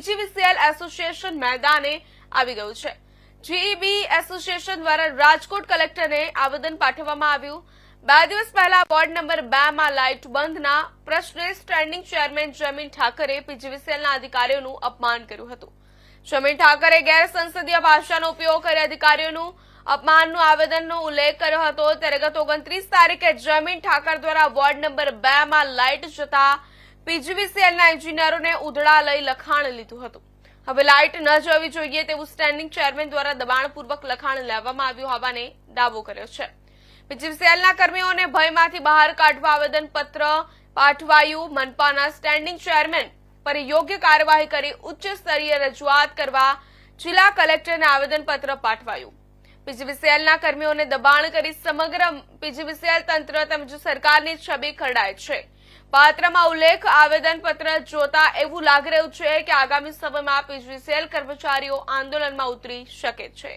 PGVCL association મેદાને આવી ગયું છે. જીઈબી એસોસિએશન દ્વારા રાજકોટ કલેક્ટરને આવેદન પાઠવવામાં આવ્યું. બે દિવસ પહેલા વોર્ડ નંબર બે માં લાઇટ બંધના પ્રશ્ને સ્ટેન્ડિંગ ચેરમેન જમીન ઠાકરે પીજીવીસીએલના અધિકારીઓનું અપમાન કર્યું હતું. જમીન ઠાકરે ગેરસંસદીય ભાષાનો ઉપયોગ કરી અધિકારીઓનું અપમાનનું આવેદનનો ઉલ્લેખ કર્યો હતો. ત્યારે ગત ઓગણત્રીસ તારીખે જમીન ઠાકર દ્વારા વોર્ડ નંબર બે માં લાઇટ જતા પીજીવીસીએલના એન્જિનિયરોને ઉધડા લઈ લખાણ લીધું હતું. હવે લાઇટ ન જવી જોઈએ તેવું સ્ટેન્ડિંગ ચેરમેન દ્વારા દબાણપૂર્વક લખાણ લેવામાં આવ્યું હોવાને દાવો કર્યો છે. પીજીવીસીએલના કર્મીઓને ભયમાંથી બહાર કાઢવા આવેદન પત્ર પાઠવાયું. મનપાના સ્ટેન્ડિંગ ચેરમેન પર યોગ્ય કાર્યવાહી કરી ઉચ્ચ સ્તરીય રજૂઆત કરવા જિલ્લા કલેક્ટરને આવેદનપત્ર પાઠવાયું. પીજીવીસીએલના કર્મીઓને દબાણ કરી સમગ્ર પીજીવીસીએલ તંત્ર તેમજ સરકારની છબી ખરડાય છે. પાત્રમાં ઉલ્લેખ આવેદનપત્ર જોતા એવું લાગી રહ્યું છે કે આગામી સમયમાં પીજીસીએલ કર્મચારીઓ આંદોલનમાં ઉતરી શકે છે.